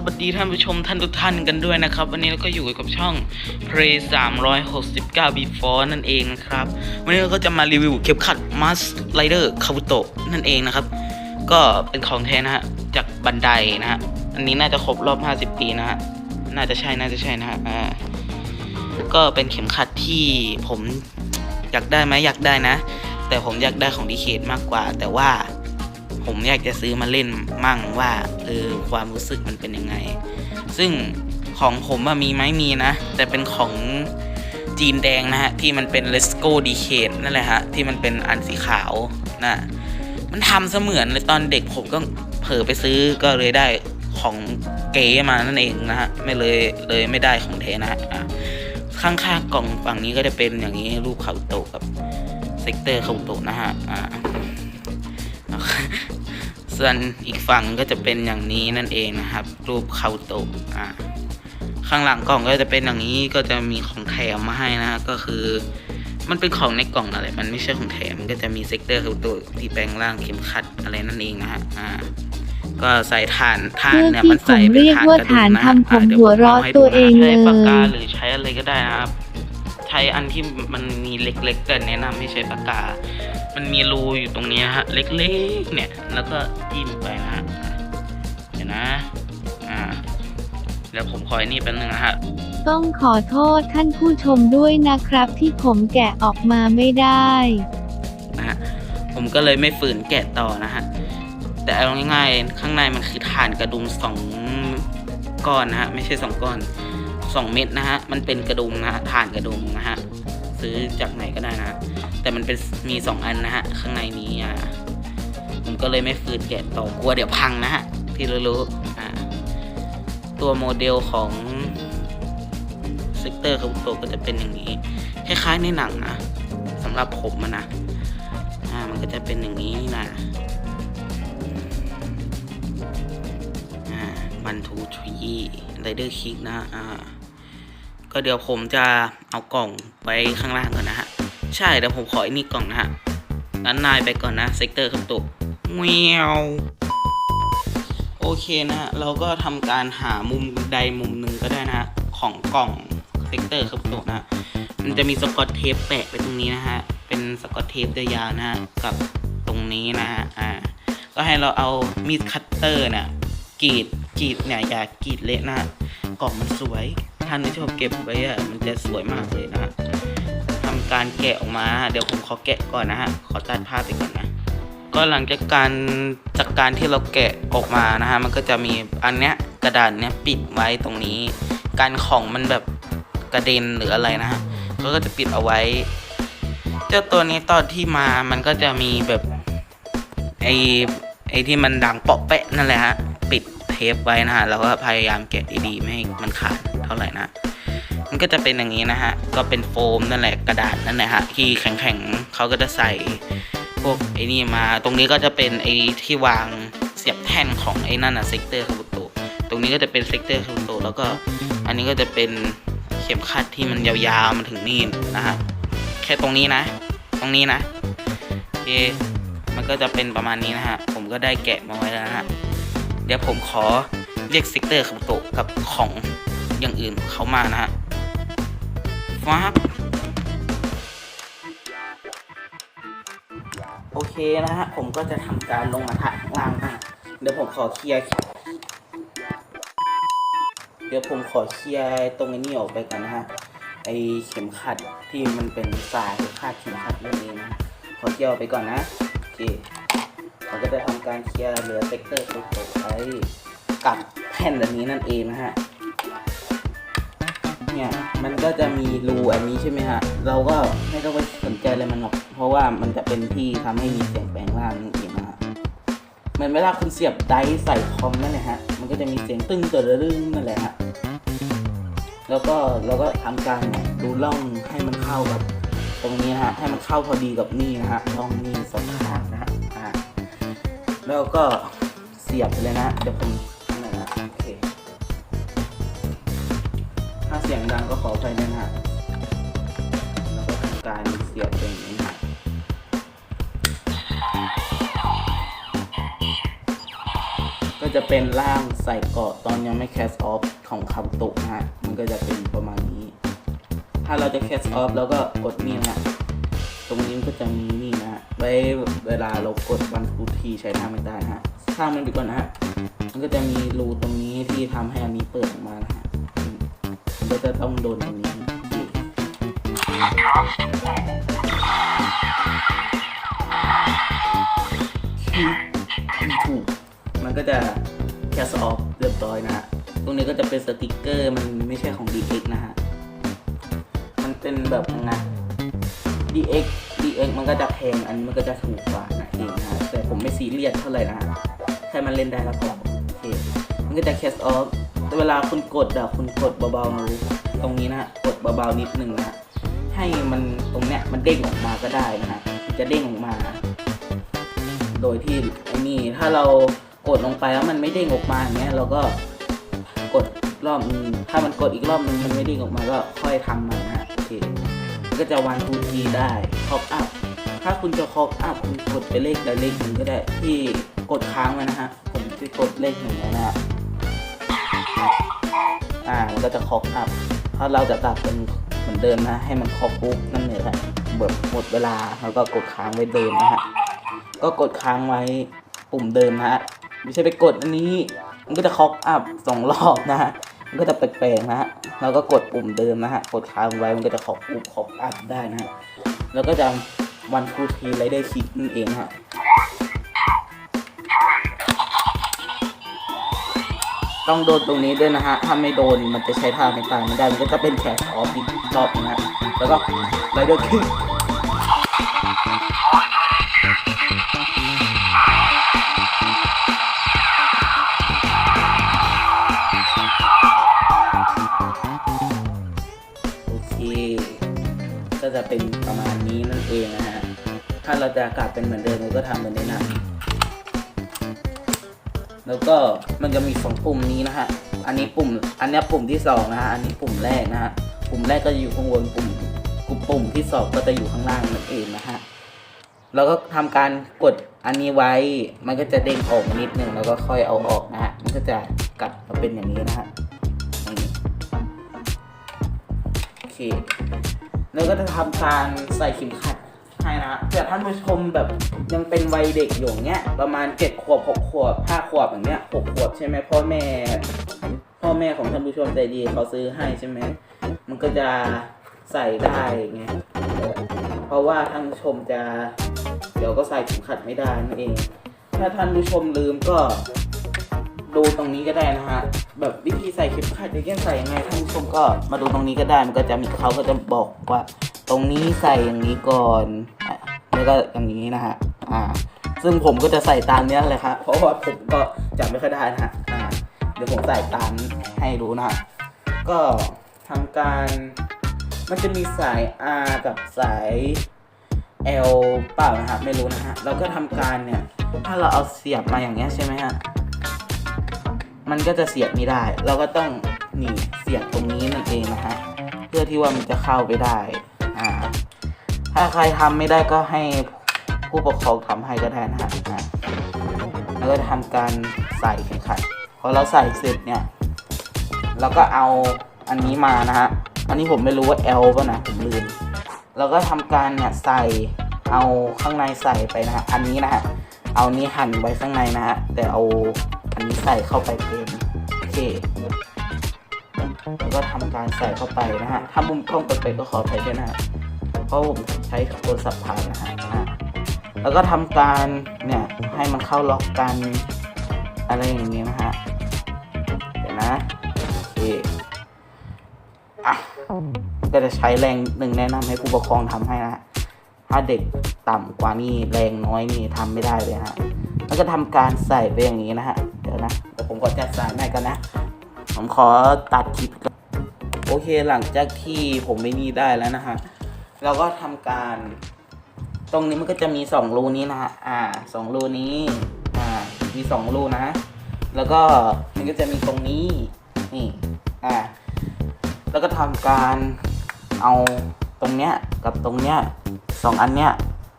สวัสดีท่านผู้ชมท่านทุกท่านกันด้วยนะครับ วันนี้เราก็อยู่กับช่อง Play 369 Before นั่นเองนะครับ วันนี้เราก็จะมารีวิวเข็มขัด Mask Rider Kabuto นั่นเองนะครับ ก็เป็นของแท้นะฮะ จากบันไดนะฮะ อันนี้น่าจะครบรอบ 50 ปีนะฮะ น่าจะใช่น่าจะใช่นะฮะอ่าก็เป็นเข็มขัดที่ผมอยากได้ไหมอยากได้นะ แต่ผมอยากได้ของดีเคทมากกว่า แต่ว่า ผมอยากจะซื้อมาเล่นมั่งว่าเออความรู้สึกมันเป็นยังไง ซึ่งของผมอะมีไหมมีนะ แต่เป็นของจีนแดงนะฮะ ที่มันเป็น Let's Go d e c a d นั่นแหละฮะ ที่มันเป็นอันสีขาวนะมันทำเสมือนเลยตอนเด็กผมก็เผลอไปซื้อก็เลยได้ของเก๋มานั่นเองนะฮะ ไม่เลยเลยไม่ได้ของแท้นะฮะข้างๆกล่องฝั่งนี้ก็จะเป็นอย่างนี้รูปคาโตกับเซกเตอร์คาโตนะฮะอ่า ส่วนอีกฝั่งก็จะเป็นอย่างนี้นั่นเองนะครับ รูปเคาโตะอ่าข้างหลังกล่องก็จะเป็นอย่างนี้ก็จะมีของแถมมาให้นะก็คือ มันเป็นของในกล่องอะไรมันไม่ใช่ของแถมมันก็จะมีเซกเตอร์เคาโตะที่แปลงร่างเข็มขัดอะไรนั่นเองนะฮะอ่าก็ใส่ถ่านถ่านเพื่อเนี่ยที่มันใส่เป็นผมเรียกถ่านว่ากระดุมฐานนะฮะทำผมอะดี๋ยหัวเราะอให้ตัวดูนะเองใช้ปากกาเลยหรือใช้อะไรก็ได้นะครับใช้อันที่มันมีเล็กๆกันแนะนำให้ใช้ปากกา มันมีรูอยู่ตรงนี้นะฮะ เล็กๆ เนี่ย แล้วก็จิ้มไปนะฮะอะเดี๋ยวนะ อ่าเดี๋ยวผมขอไอ้นี่แป๊บนึงนะฮะ ต้องขอโทษท่านผู้ชมด้วยนะครับ ที่ผมแกะออกมาไม่ได้ นะฮะ ผมก็เลยไม่ฝืนแกะต่อนะฮะ แต่เอาง่ายๆ ข้างในมันคือฐานกระดุมสองก้อนนะฮะ ไม่ใช่สองก้อนสองเม็ดนะฮะ มันเป็นกระดุมนะฮะฐานกระดุมนะฮะ ซื้อจากไหนก็ได้นะฮะ แต่มันเป็นมีสองอันนะฮะ ข้างในนี้อะผมก็เลยไม่ฝืนแกะต่อกลัวเดี๋ยวพังนะฮะ ที่รู้ๆอ่าตัวโมเดลของเซกเตอร์คาบุโตะก็จะเป็นอย่างนี้ คล้ายๆในหนังนะสำหรับผมนะอ่ามันก็จะเป็นอย่างนี้นะอ่าบันทูทรีไรเดอร์คิกนะ อ่า ก็เดี๋ยวผมจะเอากล่องไว้ข้างล่างก่อนนะฮะ ใช่เดี๋ยวผมขอไอ้นี่กล่องนะฮะนั้นนายไปก่อนนะเซกเตอร์คำตุกเวียวโอเคนะฮะเราก็ทำการหามุมใดมุมหนึ่งก็ได้นะฮะของกล่องเซกเตอร์คำตุกนะฮะมันจะมีสกอตเทปแปะไปตรงนี้นะฮะ เป็นสกอตเทปยาวๆนะฮะกับตรงนี้นะฮะ อ่า ก็ให้เราเอามีดคัตเตอร์เนี่ยกรีดกรีดเนี่ยอย่ากรีดเละนะฮะกล่องมันสวยท่านที่ชอบเก็บไว้อะมันจะสวยมากเลยนะฮะทำ การแกะออกมา เดี๋ยวผมขอแกะก่อนนะฮะ ขอตัดภาพไปก่อนนะ ก็หลังจากการจากการที่เราแกะออกมานะฮะ มันก็จะมีอันเนี้ยกระดาษเนี้ยปิดไว้ตรงนี้ การของมันแบบกระเด็นหรืออะไรนะฮะ ก็จะปิดเอาไว้ เจ้าตัวนี้ตอนที่มา มันก็จะมีแบบไอไอที่มันดังเปาะแปะนั่นแหละฮะ ปิดเทปไว้นะฮะ แล้วก็พยายามแกะดีๆไม่ให้มันขาดเท่าไหร่นะ มันก็จะเป็นอย่างนี้นะฮะ ก็เป็นโฟมนั่นแหละกระดาษนั่นแหละฮะที่แข็งๆเขาก็จะใส่พวกไอ้นี่มา ตรงนี้ก็จะเป็นไอ้ที่วางเสียบแท่นของไอ้นั่นอะเซกเตอร์คาบุโตะตรงนี้ก็จะเป็นเซกเตอร์คาบุโตะแล้วก็อันนี้ก็จะเป็นเข็มขัดที่มันยาวๆมาถึงนี่นะฮะแค่ตรงนี้นะ ตรงนี้นะโอเคมันก็จะเป็นประมาณนี้นะฮะผมก็ได้แกะมาไว้แล้วนะฮะเดี๋ยวผมขอเรียกซิกเตอร์คาโตะกับของอย่างอื่นเขามานะฮะ ฟ้าโอเคนะฮะ ผมก็จะทำการลงมาถ่ายข้างล่างนะฮะเดี๋ยวผมขอเคลียร์ เดี๋ยวผมขอเคลียร์ตรงไอ้นี้ออกไปก่อนนะฮะ ไอเข็มขัดที่มันเป็นสายคาดเข็มขัดเรื่องนี้นะขอเคลียร์ออกไปก่อนนะ โอเคเราก็จะทำการเคลียร์เหลือเซกเตอร์ตัวไว้กับแผ่นแบบนี้นั่นเองนะฮะ เนี่ยมันก็จะมีรูอันนี้ใช่ไหมฮะ เราก็ไม่ต้องไปสนใจอะไรมันหรอก เพราะว่ามันจะเป็นที่ทำให้มีเสียงแปลงร่างนั่นเองนะฮะเหมือนเวลาคุณเสียบไดร์ใส่คอมนั่นแหละฮะ มันก็จะมีเสียงตึ้งเกิดรึ้งนั่นแหละฮะ แล้วก็เราก็ทำการดูร่องให้มันเข้ากับ ตรงนี้นะฮะ ให้มันเข้าพอดีกับนี่นะฮะร่องนี่สองข้างนะฮะแล้วก็เสียบเลยนะเดี๋ยวผม สียงดังก็ขออภัยด้วยนะฮะแล้วก็ทำการเสียบไปอย่างนี้ฮะก็จะเป็นร่างใส่เกาะตอนยังไม่แคสออฟของคำตุกนะฮะ มันก็จะเป็นประมาณนี้ ถ้าเราจะแคสออฟแล้วก็กดนี่นะฮะตรงนี้ก็จะมีนี่นะฮะ ไว้เวลาเรากดวันทูทีใช้ท่าไม่ได้นะฮะสร้ามันดีก่อนนะฮะ มันก็จะมีรูตรงนี้ที่ทำให้อันนี้เปิดออกมานะฮะ ก็จะต้องโดนตรงนี้ถูกมันก็จะแคสออฟเรียบร้อยนะฮะตรงนี้ก็จะเป็นสติกเกอร์มันไม่ใช่ของ DX นะฮะ มันเป็นแบบยังไง DX DX มันก็จะแพงอันนี้มันก็จะถูกกว่านะเองนะฮะแต่ผมไม่ซีเรียสเท่าไหร่นะฮะแค่มันเล่นได้แล้วพอโอเค มันก็จะแคสออฟ เวลาคุณกดอะคุณกดเบาๆตรงนี้นะกดเบาๆนิดนึงนะให้มันตรงเนี้ยมันเด้งออกมาก็ได้นะฮะจะเด้งออกมา โดยที่ไอ้นี่ถ้าเรากดลงไปแล้วมันไม่เด้งออกมาอย่างเงี้ยเราก็กดรอบนึงถ้ามันกดอีกรอบนึงมันไม่เด้งออกมาก็ค่อยทำมันนะฮะโอเคก็จะวันทูทีได้คอปอัพถ้าคุณจะคอปอัพคุณกดไปเลขใดเลขหนึ่งก็ได้ที่กดค้างไว้นะฮะผมจะกดเลขหนึ่งไว้นะฮะ อ่ามันก็จะคอปอัพถ้าเราจะตัดเป็นเหมือนเดิมนะ ให้มันคอปปุ๊บนั่นเลยครับแบบหมดเวลาแล้วก็กดค้างไว้เดิมนะฮะก็กดค้างไว้ปุ่มเดิมนะฮะไม่ใช่ไปกดอันนี้ มันก็จะคอกอัพสองรอบนะฮะมันก็จะแปลกๆนะฮะแล้วก็กดปุ่มเดิมนะฮะ กดค้างไว้ มันก็จะคอกปุ๊บคอกอัพได้นะฮะ แล้วก็จะวันคูทีไรได้คิดนั่นเองฮะ ต้องโดนตรงนี้ด้วยนะฮะ ถ้าไม่โดนมันจะใช้ท่าในตายไม่ได้ มันก็จะเป็นแคสออฟอีกรอบนึงนะฮะ แล้วก็ไรเดอร์คิกโอเค ก็จะเป็นประมาณนี้นั่นเองนะฮะ ถ้าเราจะกลับเป็นเหมือนเดิมเราก็ทำเหมือนในหนัง แล้วก็มันจะมีสองปุ่มนี้นะฮะ อันนี้ปุ่ม อันนี้ปุ่มที่สองนะฮะ อันนี้ปุ่มแรกนะฮะ ปุ่มแรกก็จะอยู่ข้างบนปุ่มปุ่มปุ่มที่สองก็จะอยู่ข้างล่างนั่นเองนะฮะ แล้วก็ทำการกดอันนี้ไว้ มันก็จะเด้งออกนิดนึงแล้วก็ค่อยเอาออกนะฮะ มันก็จะกลับมาเป็นอย่างนี้นะฮะนี้โอเค แล้วก็จะทำการใส่เข็มขัด ให้นะแต่ท่านผู้ชมแบบยังเป็นวัยเด็กอยู่เงี้ยประมาณเจ็ดขวบหกขวบห้าขวบอย่างเงี้ยหกขวบใช่ไหมพ่อแม่ พ่อแม่ของท่านผู้ชมใจดีเขาซื้อให้ใช่ไหมมันก็จะใส่ได้ไงเออเพราะว่าท่านผู้ชมจะเดี๋ยวก็ใส่เข็มขัดไม่ได้นั่นเอง ถ้าท่านผู้ชมลืมก็ดูตรงนี้ก็ได้นะฮะ แบบวิธีใส่เข็มขัดจะแก้ใส่ยังไงท่านผู้ชมก็มาดูตรงนี้ก็ได้ มันก็จะมีเขาก็จะบอกว่า ตรงนี้ใส่อย่างนี้ก่อนแล้วก็อย่างนี้นะฮะอ่า ซึ่งผมก็จะใส่ตามเนี้ยเลยครับเพราะว่าผมก็จำไม่ค่อยได้นะฮะอ่าเดี๋ยวผมใส่ตามให้ดูนะฮะก็ทำการมันจะมีสาย R กับสาย L เปล่านะครับไม่รู้นะฮะเราก็ทำการเนี่ย ถ้าเราเอาเสียบมาอย่างเงี้ยใช่ไหมฮะมันก็จะเสียบไม่ได้ เราก็ต้องนี่เสียบตรงนี้นั่นเองนะฮะเพื่อที่ว่ามันจะเข้าไปได้ ถ้าใครทำไม่ได้ก็ให้ผู้ปกครองทำให้ก็ได้นะฮะแล้วก็ทำการใส่เข็มขัดพอเราใส่เสร็จเนี่ยเราก็เอาอันนี้มานะฮะ อันนี้ผมไม่รู้ว่า L ป่ะนะผมลืมเราก็ทำการเนี่ยใส่เอาข้างในใส่ไปนะฮะ อันนี้นะฮะ เอานี้หั่นไว้ข้างในนะฮะ แต่เอาอันนี้ใส่เข้าไปเองโอเคแล้วก็ทำการใส่เข้าไปนะฮะ ถ้ามุมกล้องเปิดๆก็ขออภัยด้วยนะฮะ เพราะผมใช้โทรศัพท์ถ่ายนะฮะแล้วก็ทำการเนี่ยให้มันเข้าล็อกกันอะไรอย่างนี้นะฮะเดี๋ยวนะโอเคอะก็จะใช้แรงหนึ่งแนะนำให้ผู้ปกครองทำให้นะฮะถ้าเด็กต่ำกว่านี่แรงน้อยนี่ทำไม่ได้เลยฮะแล้วก็ทำการใส่ไปอย่างนี้นะฮะเดี๋ยวนะเดี๋ยวผมขอจัดสายใหม่กันนะ ผมขอตัดคลิปก่อนโอเคหลังจากที่ผมไม่นี่ได้แล้วนะฮะ เราก็ทำการ ตรงนี้มันก็จะมีสองรูนี้นะฮะอ่าสองรูนี้อ่ามีสองรูนะ แล้วก็มันก็จะมีตรงนี้นี่อ่าแล้วก็ทำการเอาตรงเนี้ยกับตรงเนี้ยสองอันเนี้ย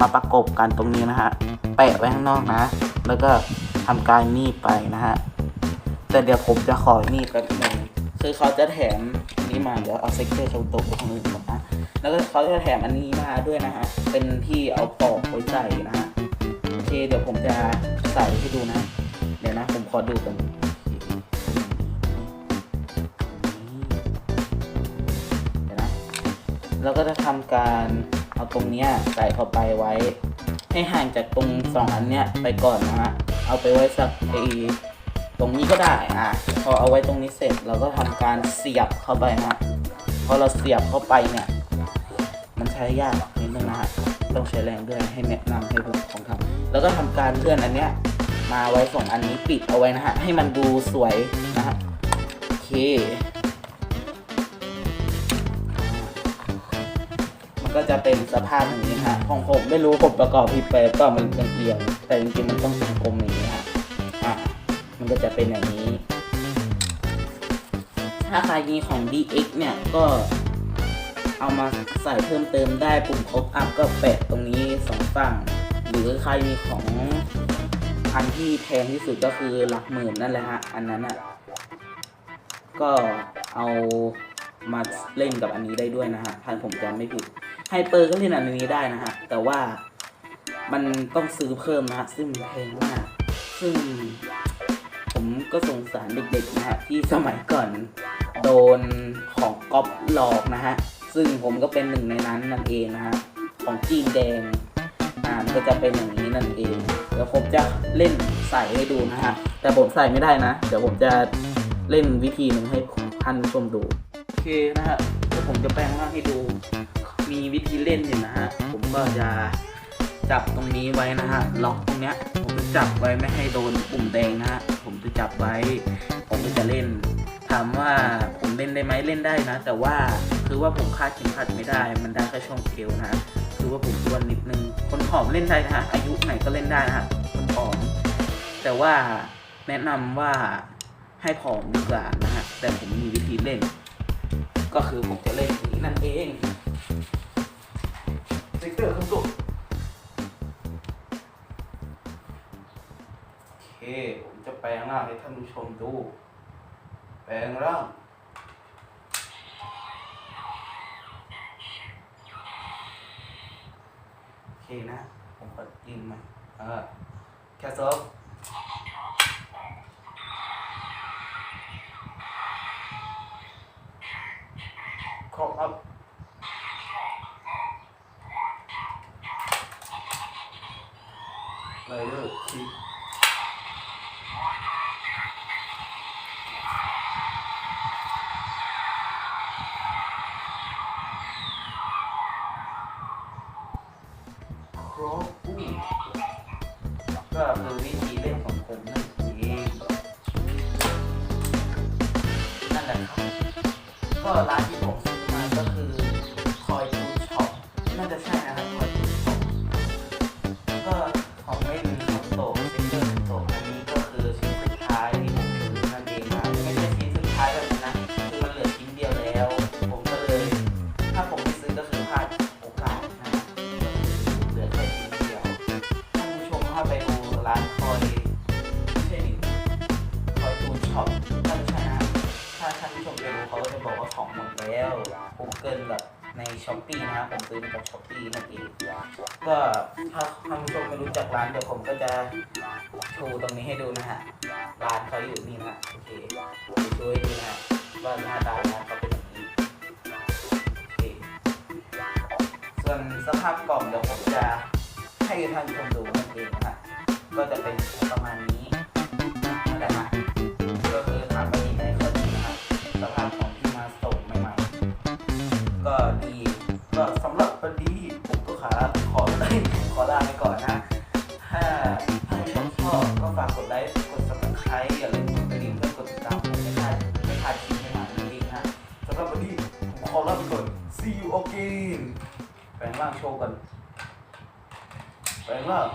มาประกบกันตรงนี้นะฮะแปะไว้ข้างนอกนะ แล้วก็ทำการนี่ไปนะฮะแต่เดี๋ยวผมจะขอนี่แป๊บนึงคือเขาจะแถมนี่มาเดี๋ยวเอาเซ็กเตอร์โชว์ตัวของมือก่อนนะ แล้วก็เขาจะแถมอันนี้มาด้วยนะฮะ เป็นที่เอาปอกไว้ใส่นะฮะ โอเค เดี๋ยวผมจะใส่ให้ดูนะ เดี๋ยวนะ ผมขอดูกันเดี๋ยวนะ แล้วก็จะทำการเอาตรงเนี้ยใส่เข้าไปไว้ ให้ห่างจากตรงสองอันเนี้ยไปก่อนนะฮะ เอาไปไว้สักไอตรงนี้ก็ได้อะ พอเอาไว้ตรงนี้เสร็จเราก็ทำการเสียบเข้าไปนะฮะพอเราเสียบเข้าไปเนี่ย ช้ยากนิดนึงนะฮะต้องใช้แรงด้วยให้แนะนำให้ผมของทำแล้วก็ทำการเลื่อนอันเนี้ยมาไว้สองอันนี้ปิดเอาไว้นะฮะให้มันดูสวยนะฮะโอเคมันก็จะเป็นสภาพอย่างนี้ฮะของผมไม่รู้ผมประกอบผิดไปก็มันเป็นเอียงแต่จริงๆมันต้องเป็นกลมอย่างนี้ฮะอะมันก็จะเป็นอย่างนี้ ถ้าใครมีของ DX เนี่ยก็ เอามาใส่เพิ่มเติมได้ปุ่มครบอัพก็แปะตรงนี้สองฝั่ง หรือใครมีของอันที่แพงที่สุดก็คือหลักหมื่นนั่นแหละฮะ อันนั้นอะ ก็เอามาเล่นกับอันนี้ได้ด้วยนะฮะถ้าผมจำไม่ผิดไฮเปอร์ก็เล่นอันนี้ได้นะฮะ แต่ว่ามันต้องซื้อเพิ่มนะฮะ ซึ่งแพงมาก ซึ่ง ผมก็สงสารเด็กๆนะฮะ ที่สมัยก่อนโดนของก๊อปหลอกนะฮะ ซึ่งผมก็เป็นหนึ่งในนั้นนั่นเองนะฮะของจีนแดงอ่ามันก็จะเป็นอย่างนี้นั่นเองเดี๋ยวผมจะเล่นใส่ให้ดูนะฮะแต่ผมใส่ไม่ได้นะ เดี๋ยวผมจะเล่นวิธีหนึ่งให้ท่านผู้ชมดูโอเคนะฮะเดี๋ยวผมจะแปลงร่างให้ดู มีวิธีเล่นอยู่นะฮะผมก็จะจับตรงนี้ไว้นะฮะล็อกตรงเนี้ยผมจะจับไว้ไม่ให้โดนปุ่มแดงนะฮะผมจะจับไว้ ผมก็จะเล่นถามว่าผมเล่นได้ไหมเล่นได้นะ แต่ว่า คือว่าผมคาดเข็มขัดไม่ได้ มันได้แค่ช่วงเอวนะคือว่าผมอ้วนนิดนึง คนผอมเล่นได้นะฮะอายุไหนก็เล่นได้นะฮะคนผอม แต่ว่าแนะนำว่าให้ผอมดีกว่านะฮะ แต่ผมมีวิธีเล่น ก็คือผมจะเล่นอย่างนี้นั่นเองเซกเตอร์ขึ้นตัวโอเค ผมจะแปลงร่างให้ท่านผู้ชมดู แปลงร่าง นะ ผมกดยิงใหม่เออแคสเซิลครบอัพเลยเลยคิด ถ้าท่านผู้ชมไม่รู้จักร้านเดี๋ยวผมก็จะโชว์ตรงนี้ให้ดูนะฮะ ร้านเขาอยู่นี่นะฮะโอเคผมจะช่วยดูนะฮะว่าหน้าตาร้านเขาเป็นอย่างนี้โอเคส่วนสภาพกล่องเดี๋ยวผมจะให้ท่านผู้ชมดูนั่นเองนะฮะ ก็จะเป็นประมาณนี้นั่นแหละฮะก็คือถามว่าดีไหมก็ดีนะครับสภาพของที่มาส่งใหม่ๆ ก็ดีก็สำหรับวันนี้ผมก็ขาขอขอ ลาไปก่อนนะ ถ้าถ้าชอบชอบก็ฝากกดไลค์ กด subscribe อย่าลืมกดกระดิ่งเพื่อกดติดตามผมไม่พลาดไม่พลาดคลิปใหม่ๆนั่นเองนะสำหรับวันนี้ผมขอลาไปก่อน see you again แปลงร่างโชว์กันแปลงร่าง